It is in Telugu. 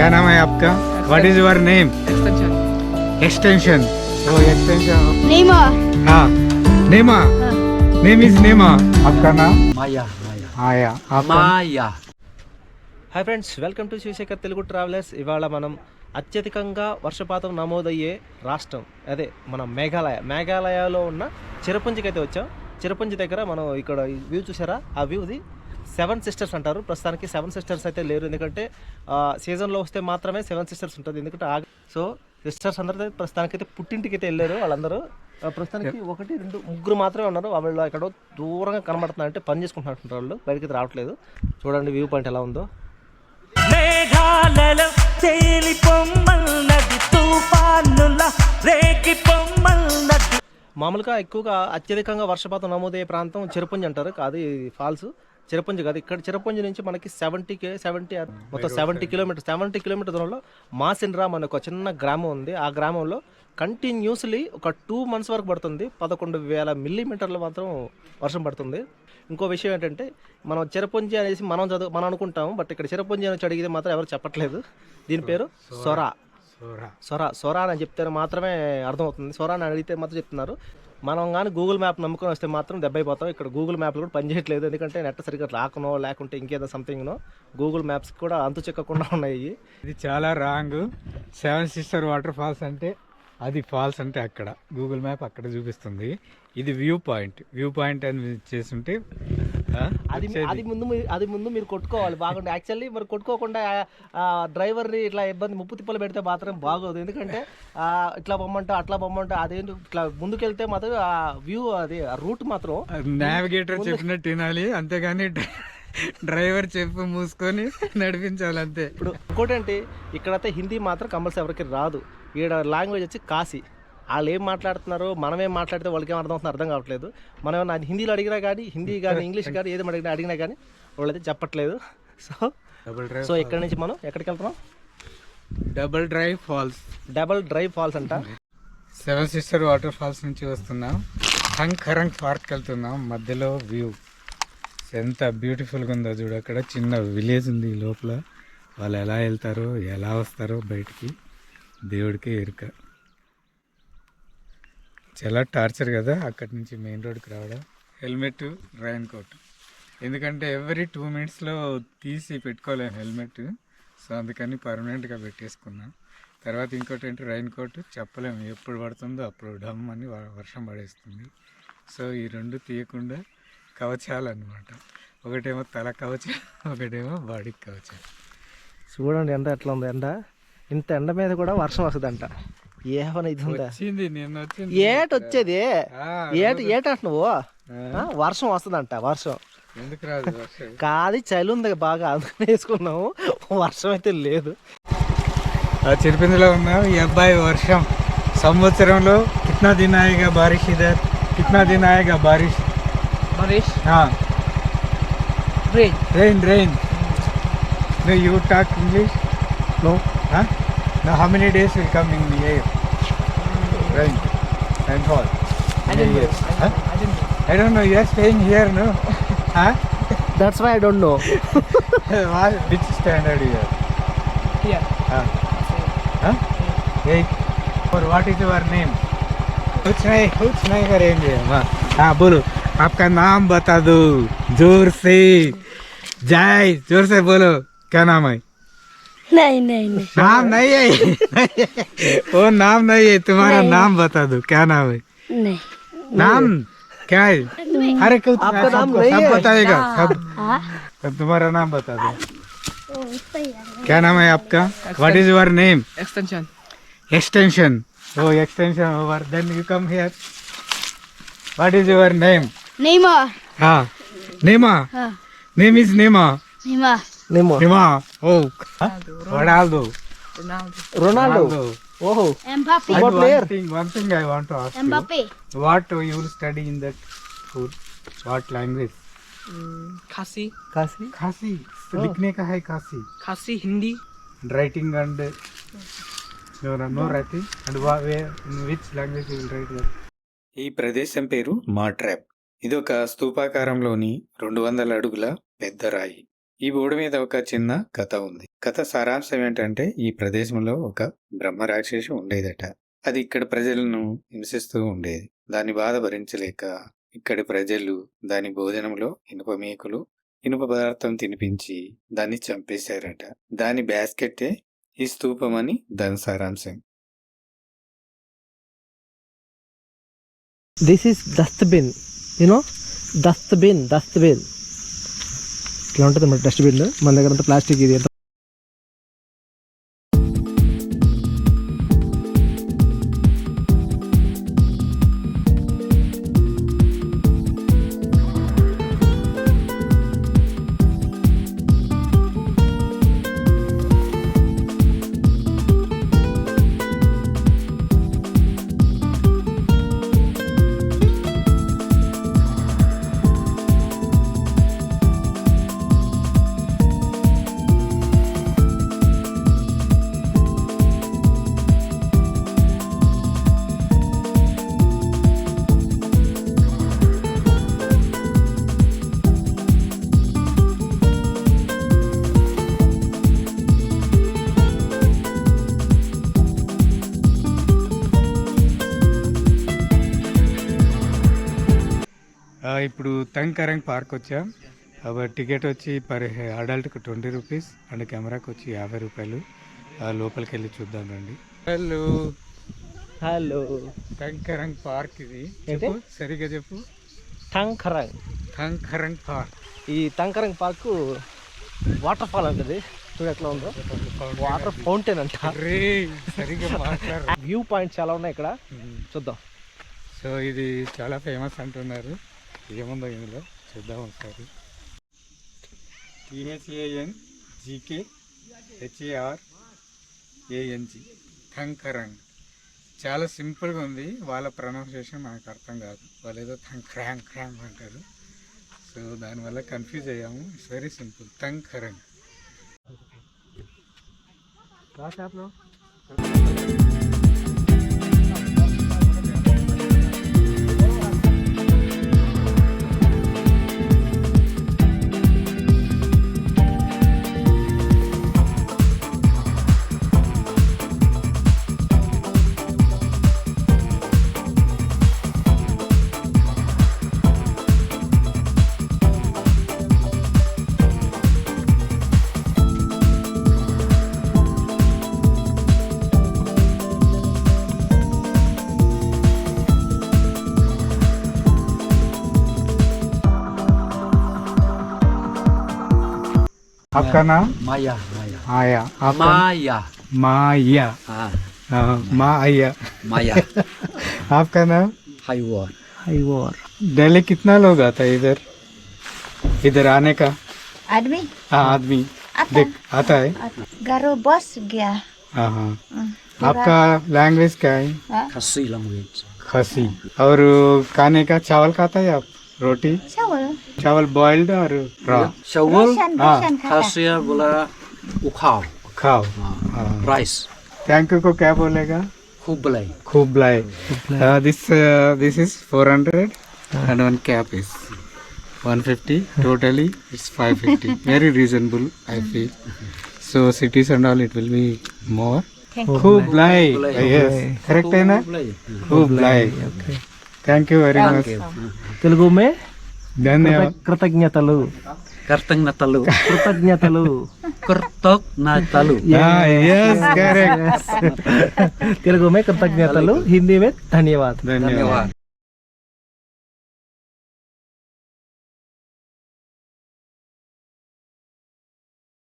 क्या नाम है आपका what is your name extension extension O extension नेमा हाँ नेमा नेम इज नेमा आपका नाम మాయా మాయా आया आपका Maya hi friends welcome to Shivashekhar Telugu travellers ఇవాళ మనం అత్యధికంగా వర్షపాతం నమోదయ్యే రాష్ట్రం అదే మన మేఘాలయ మేఘాలయలో ఉన్న చిరపుంజికి అయితే వచ్చాం చిరపుంజి దగ్గర మనం ఇక్కడ వ్యూ చూసారా ఆ వ్యూది సెవెన్ సిస్టర్స్ అంటారు. ప్రస్తుతానికి సెవెన్ సిస్టర్స్ అయితే లేరు. ఎందుకంటే సీజన్లో వస్తే మాత్రమే సెవెన్ సిస్టర్స్ ఉంటుంది. ఎందుకంటే ఆగ సో సిస్టర్స్ అందరూ ప్రస్తుతానికి అయితే పుట్టింటికి అయితే వెళ్ళారు వాళ్ళందరూ. ప్రస్తుతానికి ఒకటి రెండు ముగ్గురు మాత్రమే ఉన్నారు. వాళ్ళు ఎక్కడో దూరంగా కనబడుతున్నారు అంటే పని చేసుకుంటున్నట్టు వాళ్ళు. బయటకి అయితే రావట్లేదు. చూడండి వ్యూ పాయింట్ ఎలా ఉందో. మేఘాలలో తేలి పొమ్మన్నది తుఫానుల రేగి పొమ్మన్నది మామూలుగా ఎక్కువగా అత్యధికంగా వర్షపాతం నమోదయ్యే ప్రాంతం చిరపుంజి అంటారు. కాదు ఇది ఫాల్స్. చిరపుంజి కాదు. ఇక్కడ చిరపుంజి నుంచి మనకి సెవెంటీ కే సెవెంటీ మొత్తం సెవెంటీ కిలోమీటర్ సెవెంటీ కిలోమీటర్ దూరంలో మాసిన్రామ్ అనే ఒక చిన్న గ్రామం ఉంది. ఆ గ్రామంలో కంటిన్యూస్లీ ఒక టూ మంత్స్ వరకు పడుతుంది. పదకొండు వేల మిల్లీమీటర్లు మాత్రం వర్షం పడుతుంది. ఇంకో విషయం ఏంటంటే మనం చిరపుంజి అనేసి మనం చదువు మనం అనుకుంటాం బట్ ఇక్కడ చిరపుంజి అని అడిగితే మాత్రం ఎవరు చెప్పట్లేదు. దీని పేరు సొరా. సొరా. సొరా. అని చెప్తే మాత్రమే అర్థమవుతుంది. సొరా అని అడిగితే మాత్రం చెప్తున్నారు. మనం కానీ గూగుల్ మ్యాప్ నమ్ముకొని వస్తే మాత్రం దెబ్బైపోతాం. ఇక్కడ గూగుల్ మ్యాప్లు కూడా పనిచేయట్లేదు ఎందుకంటే నెట్ సరిగ్గా రాకనో లేకుంటే ఇంకేదో సంథింగ్నో గూగుల్ మ్యాప్స్ కూడా అంతు చిక్కకుండా ఉన్నాయి. ఇది చాలా wrong. Seven sister water falls అంటే అది ఫాల్స్ అంటే అక్కడ. గూగుల్ మ్యాప్ అక్కడ చూపిస్తుంది. ఇది వ్యూ పాయింట్ వ్యూ పాయింట్ అని చేస్తుంటే ఉంటే అది. అది ముందు అది ముందు మీరు కొట్టుకోవాలి బాగుంది యాక్చువల్లీ మరి కొట్టుకోకుండా డ్రైవర్ని ఇట్లా ఇబ్బంది ముప్పు తిప్పలు పెడితే మాత్రం బాగోదు. ఎందుకంటే ఆ, ఇట్లా పొమ్మంటే అట్లా పొమ్మంటే అదేంటి ఇట్లా ముందుకెళ్తే మాత్రం ఆ వ్యూ అది రూట్ మాత్రం నావిగేటర్ చెప్పినట్టు వినాలి. అంతేగాని డ్రై- డ్రైవర్ చెప్పు మూసుకొని నడిపించాలి అంతే. ఇప్పుడు ఇంకోటంటే ఇక్కడైతే హిందీ మాత్రం కంపల్సరీ ఎవరికి రాదు. ఈడ లాంగ్వేజ్ వచ్చి కాశీ. వాళ్ళు ఏం మాట్లాడుతున్నారో మనం ఏం మాట్లాడితే వాళ్ళకి ఏం అర్థం అవుతుందో అర్థం కావట్లేదు. మనం ఏమన్నా హిందీలో అడిగినా కానీ హిందీ కానీ ఇంగ్లీష్ కానీ ఏది అడిగినా అడిగినా కానీ వాళ్ళైతే చెప్పట్లేదు. సో సో ఇక్కడ నుంచి మనం ఎక్కడికి వెళ్తున్నాం? Double drive falls double drive falls అంట. సెవెన్ సిస్టర్ వాటర్ ఫాల్స్ నుంచి వస్తున్నాం. హంగ్ పార్క్ వెళ్తున్నాం మధ్యలో వ్యూ ఎంత బ్యూటిఫుల్గా ఉందో చూడు అక్కడ చిన్న విలేజ్ ఉంది లోపల. వాళ్ళు ఎలా వెళ్తారో ఎలా వస్తారో బయటికి దేవుడికే ఎరుక. చాలా టార్చర్ కదా అక్కడి నుంచి మెయిన్ రోడ్కి రావడం. హెల్మెట్ రైన్ కోట్ ఎందుకంటే ఎవ్రీ టూ మినిట్స్లో తీసి పెట్టుకోలేము హెల్మెట్. సో అందుకని పర్మనెంట్గా పెట్టేసుకున్నాం. తర్వాత ఇంకోటి ఏంటి? రైన్ కోట్ చెప్పలేము ఎప్పుడు పడుతుందో అప్పుడు డమ్ అని వ- వర్షం పడేస్తుంది. సో ఈ రెండు తీయకుండా కవచాలన్నమాట. ఒకటేమో తల కవచం ఒకటేమో బాడీకి కవచం. చూడండి ఎండ ఎట్లా ఉంది ఎండ. ఇంత ఎండ మీద కూడా వర్షం వస్తుందంట. ఏమైనా ఇది ఉందా? వచ్చింది నిన్న వచ్చింది. ఏట వచ్చేది? ఆ, ఏట ఏట నువ్వు ఆ, వర్షం వస్తుందంట వర్షం. ఎందుకు రాదు వర్షం? కాది చలి ఉంది బాగా అందుకని వేసుకున్నాము. వర్షం అయితే లేదు. ఆ చిరుపిందిలో ఉన్నాం ఈ అబ్బాయి వర్షం. సంవత్సరంలో కిట్నా దిన్ ఆయేగా బారిష్ ఇదర్ కిట్నా దిన్ ఆయేగా బారిష్ మరీష్ rain rain No, you talk English? No. Now, how many days will come in the air? Rain. Rainfall. I In don't know. Huh? I don't know. I don't know. You are staying here, no? huh? That's why I don't know. What- Which standard you are? Here. Huh? Huh? Eight. और what is your name? कुछ नहीं कुछ नहीं करेंगे हाँ बोलो आपका नाम बता दो ज़ोर से जय ज़ोर से बोलो क्या नाम है नहीं नहीं नहीं। नाम नहीं है वो नाम नहीं है तुम्हारा नाम बता दो क्या नाम है? नहीं। नाम? क्या है? अरे आपका नाम नहीं सब है? बताएगा सब हाँ? सब तुम्हारा नाम बता दो। क्या नाम है आपका? What is your name extension extension oh extension over then you come here. What is your name? नेमा nema हाँ। Name is nema नेमा Nemo. nema oh huh? ronaldo Ronaldo. ఓహో Mbappe And What player? one thing one thing i want to ask Mbappe you what you will study in that school what language खासी కాశీ खासी लिखने का है खासी खासी Hindi writing and no no, no writing and wha- where in which language you will write that ఈ ప్రదేశం పేరు మాట్రాప్ ఇది ఒక స్తూపాకారంలోని రెండు వందల అడుగుల పెద్ద రాయి ఈ బోర్డు మీద ఒక చిన్న కథ ఉంది. కథ సారాంశం ఏంటంటే ఈ ప్రదేశంలో ఒక బ్రహ్మ రాక్షసి ఉండేదట. అది ఇక్కడ ప్రజలను హింసిస్తూ ఉండేది. దాని బాధ భరించలేక ఇక్కడి ప్రజలు దాని భోజనంలో ఇనుప మేకులు ఇనుప పదార్థం తినిపించి దాన్ని చంపేశారట. దాని బ్యాస్కెట్టే ఈ స్తూపం అని దాని సారాంశం. This is dustbin you know dustbin dustbin ఇట్లా ఉంటుంది మన డస్ట్బిన్ మన దగ్గర అంతా ప్లాస్టిక్ ఇది. ఇప్పుడు తంకరంగ్ పార్క్ వచ్చాం. టికెట్ వచ్చి పర్ అడల్ట్కి ట్వంటీ రూపీస్ అండ్ కెమెరాకి వచ్చి యాభై రూపాయలు. లోపలికి వెళ్ళి చూద్దాం రండి. హలో. హలో. తంకరంగ్ పార్క్ ఇది? చెప్పు సరిగా చెప్పు. టంకరంగ్ తంకరంగ్ పార్క్. ఈ టంకరంగ్ పార్క్ వాటర్ ఫాల్ ఉంటుంది చూడు ఎట్లా ఉందో. వాటర్ ఫౌంటైన్ అంట. వ్యూ పాయింట్స్ చాలా ఉన్నాయి ఇక్కడ. చూద్దాం. సో ఇది చాలా ఫేమస్ అంటున్నారు. ఏముందో ఇందులో చూద్దాం ఒకసారి. టిహెచ్ఏఎన్ జీకే హెచ్ఏఆర్ ఏఎన్జి. థంకరంగ్ చాలా సింపుల్గా ఉంది. వాళ్ళ ప్రొనౌన్సియేషన్ మనకు అర్థం కాదు. వాళ్ళు ఏదో థంక్రాంగ్ క్రాంగ్ అంటారు. సో దానివల్ల కన్ఫ్యూజ్ అయ్యాము. ఇట్స్ వెరీ సింపుల్ థంకరంగ్ आपका नाम? माया माया। आया आपका? माया। माया। हाँ। हाँ, माया। माया। आपका नाम? हाईवर दिल्ली कितना लोग आता है इधर? इधर आने का? आदमी? हाँ आदमी। देख आता है। गारो बस गया। हाँ हाँ। आपका लैंग्वेज क्या है? खसी लैंग्वेज खसी और खाने का चावल खाता है आप? रोटी? चावल? चावल बॉइल्ड और हाँ। चावल खासिया बोला उखाओ उखाओ राइस थैंक यू को क्या बोलेगा? खूब बुलाई खूब बुलाई this this is four hundred and one cap is 150 totally it's 550 very reasonable I feel so cities and all it will be more खूब लाई यस करेक्ट है ना खूब लाई thank you very much Telugu में dan kertek, ya kerteknya telu. Kerteng na telu. Kerteknya telu. Kertok na telu. Nah yes correct. Kira gue kerteknya telu. Hindi met dhanyawad dhanyawad